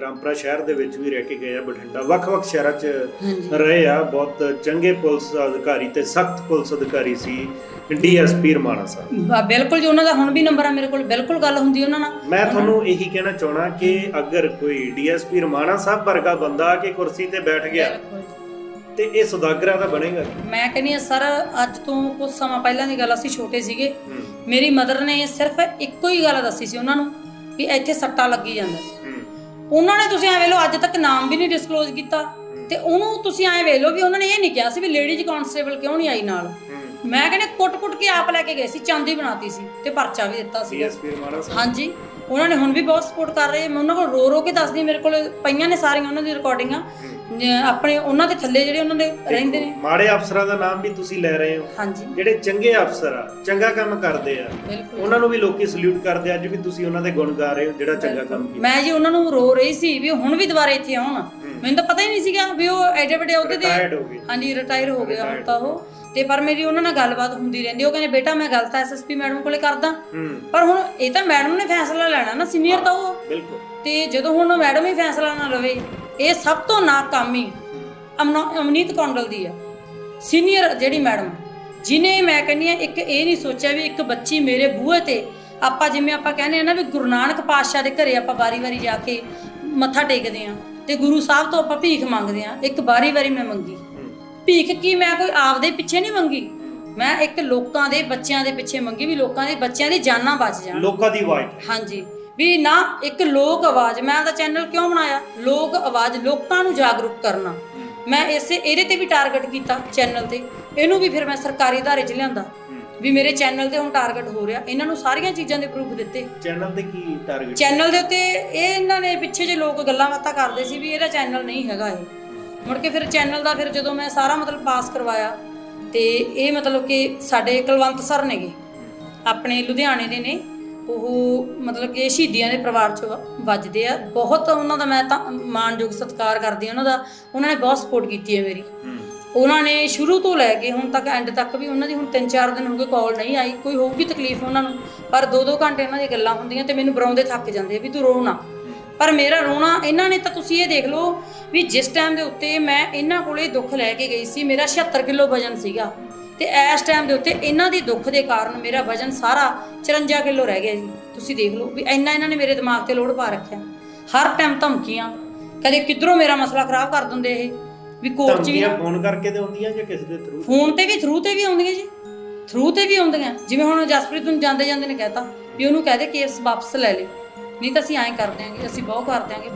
ਰਾਮਪੁਰਾ ਸ਼ਹਿਰ ਦੇ ਵਿੱਚ ਵੀ ਰਹਿ ਕੇ ਗਏ ਆ ਬਠਿੰਡਾ। ਵੱਖ-ਵੱਖ ਸ਼ਹਿਰਾਂ 'ਚ ਰਹੇ ਆ। ਬਹੁਤ ਚੰਗੇ ਪੁਲਿਸ ਅਧਿਕਾਰੀ ਤੇ ਸਖਤ ਪੁਲਿਸ ਅਧਿਕਾਰੀ ਸੀ ਡੀਐਸਪੀ ਰਮਾਣਾ ਸਾਹਿਬ। ਬਿਲਕੁਲ ਜੀ ਉਹਨਾਂ ਦਾ ਹੁਣ ਵੀ ਨੰਬਰ ਆ ਮੇਰੇ ਕੋਲ। ਬਿਲਕੁਲ ਗੱਲ ਹੁੰਦੀ ਉਹਨਾਂ ਨਾਲ। ਮੈਂ ਤੁਹਾਨੂੰ ਇਹੀ ਕਹਿਣਾ ਚਾਹਣਾ ਕਿ ਅਗਰ ਕੋਈ ਡੀਐਸਪੀ ਰਮਾਣਾ ਸਾਹਿਬ ਵਰਗਾ ਬੰਦਾ ਆ ਕੇ ਕੁਰਸੀ ਤੇ ਬੈਠ ਗਿਆ। ਤੇ ਇਹ ਸੁਦਾਗਰਾ ਦਾ ਬਣੇਗਾ ਕੀ? ਮੈਂ ਕਹਿੰਦੀ ਆ ਸਰ ਅੱਜ ਤੋਂ ਕੁਝ ਸਮਾਂ ਪਹਿਲਾਂ ਦੀ ਗੱਲ ਅਸੀਂ ਛੋਟੇ ਸੀਗੇ। ਮੇਰੀ ਮਦਰ ਨੇ ਸਿਰਫ ਇੱਕੋ ਹੀ ਗੱਲ ਦੱਸੀ ਸੀ ਉਹਨਾਂ ਨੂੰ ਵੀ ਇੱਥੇ ਸੱਟਾ ਲੱਗੀ ਜਾਂਦਾ ਉਹਨਾਂ ਨੇ ਤੁਸੀਂ ਐ ਵੇਖ ਲਓ ਅੱਜ ਤੱਕ ਨਾਮ ਵੀ ਨਹੀਂ ਡਿਸਕਲੋਜ਼ ਕੀਤਾ। ਤੇ ਉਹਨੂੰ ਤੁਸੀਂ ਐ ਵੇਖ ਲਓ ਵੀ ਉਹਨਾਂ ਨੇ ਇਹ ਨਹੀਂ ਕਿਹਾ ਸੀ ਵੀ ਲੇਡੀਜ਼ ਕਾਂਸਟੇਬਲ ਕਿਉਂ ਨਹੀਂ ਆਈ ਨਾਲ। ਮੈਂ ਕਹਿੰਦੀ ਕੁੱਟ-ਕੁੱਟ ਕੇ ਆਪ ਲੈ ਕੇ ਗਏ ਸੀ ਚਾਂਦੀ ਬਣਾਤੀ ਸੀ ਤੇ ਪਰਚਾ ਵੀ ਦਿੱਤਾ ਸੀ। ਡੀਐਸਪੀ ਰਮਾਣਾ ਸਾਹਿਬ ਹਾਂਜੀ। ਉਹਨਾਂ ਨੇ ਹੁਣ ਵੀ ਬਹੁਤ ਸਪੋਰਟ ਕਰ ਰਹੇ। ਮੈਂ ਉਹਨਾਂ ਕੋਲ ਰੋ ਰੋ ਕੇ ਦੱਸਦੀ ਮੇਰੇ ਕੋਲ ਪਈਆਂ ਨੇ ਸਾਰੀਆਂ ਉਹਨਾਂ ਦੀ ਰਿਕਾਰਡਿੰਗਾਂ ਜ- ਆਪਣੇ ਉਹਨਾਂ ਦੇ ਥੱਲੇ ਜਿਹੜੇ ਉਹਨਾਂ ਦੇ ਰਹਿੰਦੇ ਨੇ। ਮਾੜੇ ਅਫਸਰਾਂ ਦਾ ਨਾਮ ਵੀ ਤੁਸੀਂ ਲੈ ਰਹੇ ਹੋ। ਹਾਂਜੀ। ਜਿਹੜੇ ਚੰਗੇ ਅਫਸਰ ਆ ਚੰਗਾ ਕੰਮ ਕਰਦੇ ਆ ਬਿਲਕੁਲ। ਉਹਨਾਂ ਨੂੰ ਵੀ ਲੋਕੀ ਸਲੂਟ ਕਰਦੇ ਆ, ਅੱਜ ਵੀ ਤੁਸੀਂ ਉਹਨਾਂ ਦੇ ਗੁਣ ਗਾ ਰਹੇ ਹੋ ਜਿਹੜਾ ਚੰਗਾ ਕੰਮ ਕੀਤਾ। ਮੈਂ ਜੀ ਉਹਨਾਂ ਨੂੰ ਰੋ ਰਹੀ ਸੀ ਵੀ ਹੁਣ ਵੀ ਦੁਬਾਰਾ ਇੱਥੇ ਆਉਣ। ਮੈਨੂੰ ਤਾਂ ਪਤਾ ਹੀ ਨਹੀਂ ਸੀਗਾ ਵੀ ਉਹ ਐਡੇ ਵੱਡੇ ਅਹੁਦੇ ਤੇ ਟਾਇਰਡ ਹੋ ਗਏ। ਹਾਂਜੀ ਰਿਟਾਇਰ ਹੋ ਗਿਆ ਹੁਣ ਤਾਂ ਉਹ। ਤੇ ਪਰ ਮੇਰੀ ਉਹਨਾਂ ਨਾਲ ਗੱਲਬਾਤ ਹੁੰਦੀ ਰਹਿੰਦੀ ਉਹ ਕਹਿੰਦੇ ਬੇਟਾ ਮੈਂ ਗੱਲ ਤਾਂ ਐਸਐਸਪੀ ਮੈਡਮ ਕੋਲੇ ਕਰਦਾ। ਹੂੰ। ਪਰ ਹੁਣ ਇਹ ਤਾਂ ਮੈਡਮ ਨੇ ਫੈਸਲਾ ਲੈਣਾ ਨਾ ਸੀਨੀਅਰ ਤਾਂ ਉਹ। ਬਿਲਕੁਲ। ਤੇ ਜਦੋਂ ਹੁਣ ਮੈਡਮ ਹੀ ਫੈਸਲਾ ਨਾ ਲਵੇ ਇਹ ਸਭ ਤੋਂ ਨਾਕਾਮੀ ਅਮਨੋ- ਅਮਨੀਤ ਕੌਂਡਲ ਦੀ ਆ। ਸੀਨੀਅਰ ਜਿਹੜੀ ਮੈਡਮ ਜਿਨੇ ਮੈਂ ਕਹਿੰਦੀ ਆ ਇੱਕ ਇਹ ਨਹੀਂ ਸੋਚਿਆ ਵੀ ਇੱਕ ਬੱਚੀ ਮੇਰੇ ਬੂਹੇ ਤੇ ਆਪਾਂ ਜਿਵੇਂ ਆਪਾਂ ਕਹਿੰਦੇ ਆ ਨਾ ਵੀ ਗੁਰੂ ਨਾਨਕ ਪਾਤਸ਼ਾਹ ਦੇ ਘਰੇ ਆਪਾਂ ਵਾਰੀ-ਵਾਰੀ ਜਾ ਕੇ ਮੱਥਾ ਟੇਕਦੇ ਆ ਤੇ ਗੁਰੂ ਸਾਹਿਬ ਤੋਂ ਆਪਾਂ ਭੀਖ ਮੰਗਦੇ ਆ ਇੱਕ ਵਾਰੀ-ਵਾਰੀ ਮੈਂ ਮੰਗੀ। ਭੀਖ ਕੀ ਮੈਂ ਕੋਈ ਆਪਦੇ ਪਿੱਛੇ ਨਹੀਂ ਮੰਗੀ? ਮੈਂ ਇੱਕ ਲੋਕਾਂ ਦੇ ਬੱਚਿਆਂ ਦੇ ਪਿੱਛੇ ਮੰਗੀ ਵੀ ਲੋਕਾਂ ਦੇ ਬੱਚਿਆਂ ਦੀ ਜਾਨਾਂ ਬਚ ਜਾਣ। ਲੋਕਾਂ ਦੀ ਆਵਾਜ਼। ਹਾਂਜੀ। ਵੀ ਨਾ ਇੱਕ ਲੋਕ ਆਵਾਜ਼ ਮੈਂ ਉਹਦਾ ਚੈਨਲ ਕਿਉਂ ਬਣਾਇਆ? ਲੋਕ ਆਵਾਜ਼ ਲੋਕਾਂ ਨੂੰ ਜਾਗਰੂਕ ਕਰਨਾ। ਮੈਂ ਇਸੇ ਇਹਦੇ ਤੇ ਵੀ ਟਾਰਗੇਟ ਕੀਤਾ ਚੈਨਲ ਤੇ। ਇਹਨੂੰ ਵੀ ਫਿਰ ਮੈਂ ਸਰਕਾਰੀ ਅਦਾਰੇ 'ਚ ਲਿਆਂਦਾ। ਵੀ ਮੇਰੇ ਚੈਨਲ ਤੇ ਹੁਣ ਟਾਰਗੇਟ ਹੋ ਰਿਹਾ। ਇਹਨਾਂ ਨੂੰ ਸਾਰੀਆਂ ਚੀਜ਼ਾਂ ਦੇ ਪ੍ਰੂਫ ਦਿੱਤੇ। ਚੈਨਲ ਤੇ ਕੀ ਟਾਰਗੇਟ ਚੈਨਲ ਦੇ ਉੱਤੇ ਇਹ ਇਹਨਾਂ ਨੇ ਪਿੱਛੇ ਜੇ ਲੋਕ ਗੱਲਾਂ ਬਾਤਾਂ ਕਰਦੇ ਸੀ ਵੀ ਇਹਦਾ ਚੈਨਲ ਨਹੀਂ ਹੈਗਾ ਇਹ। ਮੁੜ ਕੇ ਫਿਰ ਚੈਨਲ ਦਾ ਫਿਰ ਜਦੋਂ ਮੈਂ ਸਾਰਾ ਮਤਲਬ ਪਾਸ ਕਰਵਾਇਆ ਤੇ ਇਹ ਮਤਲਬ ਕਿ ਸਾਡੇ ਕੁਲਵੰਤ ਸਰ ਨੇਗੇ। ਆਪਣੇ ਲੁਧਿਆਣੇ ਦੇ ਨੇ। ਉਹ ਮਤਲਬ ਕਿ ਸ਼ਹੀਦੀਆਂ ਦੇ ਪਰਿਵਾਰ ਚ ਵੱਜਦੇ ਆ। ਬਹੁਤ ਉਹਨਾਂ ਦਾ ਮੈਂ ਤਾਂ ਮਾਣਯੋਗ ਸਤਿਕਾਰ ਕਰਦੀ ਉਹਨਾਂ ਦਾ ਉਹਨਾਂ ਨੇ ਬਹੁਤ ਸਪੋਰਟ ਕੀਤੀ ਹੈ ਮੇਰੀ। ਉਹਨਾਂ ਨੇ ਸ਼ੁਰੂ ਤੋਂ ਲੈ ਕੇ ਹੁਣ ਤੱਕ ਐਂਡ ਤੱਕ ਵੀ ਉਹਨਾਂ ਦੀ ਹੁਣ 3-4 ਦਿਨ ਹੋ ਗਏ ਕਾਲ ਨਹੀਂ ਆਈ। ਕੋਈ ਹੋਊਗੀ ਤਕਲੀਫ ਉਹਨਾਂ ਨੂੰ ਪਰ 2-2 ਘੰਟੇ ਉਹਨਾਂ ਦੀਆਂ ਗੱਲਾਂ ਹੁੰਦੀਆਂ ਤੇ ਮੈਨੂੰ ਬਰਾਉਂਦੇ ਥੱਕ ਜਾਂਦੇ ਆ ਵੀ ਤੂੰ ਰੋ ਨਾ। ਪਰ ਮੇਰਾ ਰੋਣਾ ਇਹਨਾਂ ਨੇ ਤਾਂ ਤੁਸੀਂ ਇਹ ਦੇਖ ਲਓ ਵੀ ਜਿਸ ਟਾਈਮ ਦੇ ਉੱਤੇ ਮੈਂ ਇਹਨਾਂ ਕੋਲੇ ਦੁੱਖ ਲੈ ਕੇ ਗਈ ਸੀ ਮੇਰਾ 76 ਕਿਲੋ ਵਜਨ ਸੀਗਾ। ਤੇ ਇਸ ਟਾਈਮ ਦੇ ਉੱਤੇ ਇਹਨਾਂ ਦੀ ਦੁੱਖ ਦੇ ਕਾਰਨ ਮੇਰਾ ਵਜਨ ਸਾਰਾ 54 ਕਿਲੋ ਰਹਿ ਗਿਆ ਜੀ। ਤੁਸੀਂ ਦੇਖ ਲਓ ਵੀ ਇੰਨਾ ਇਹਨਾਂ ਨੇ ਮੇਰੇ ਦਿਮਾਗ ਤੇ ਲੋਡ ਪਾ ਰੱਖਿਆ। ਹਰ ਟਾਈਮ ਧਮਕੀਆਂ ਕਦੇ ਕਿਧਰੋਂ ਮੇਰਾ ਮਸਲਾ ਖਰਾਬ ਕਰ ਦਿੰਦੇ ਇਹ ਵੀ ਕੋਰਟ 'ਚ ਵੀ ਧਮਕੀਆਂ ਫੋਨ ਕਰਕੇ ਤੇ ਹੁੰਦੀਆਂ ਜਾਂ ਕਿਸੇ ਦੇ ਥਰੂ ਫੋਨ ਤੇ ਵੀ ਥਰੂ ਤੇ ਵੀ ਆਉਂਦੀਆਂ ਜੀ। ਥਰੂ ਤੇ ਵੀ ਆਉਂਦੀਆਂ। ਜਿਵੇਂ ਹੁਣ ਜਸਪ੍ਰੀਤ ਨੂੰ ਜਾਂਦੇ ਜਾਂਦੇ ਨੇ ਕਹਿਤਾ ਵੀ ਉਹਨੂੰ ਕਹਦੇ ਕੇਸ ਵਾਪਸ ਲੈ ਲੈ। ਨਹੀਂ ਤਾਂ ਅਸੀਂ ਐਂ ਕਰ ਦਿਆਂਗੇ ਅਸੀਂ ਬਹੁਤ ਕਰ ਦਿਆਂਗੇ।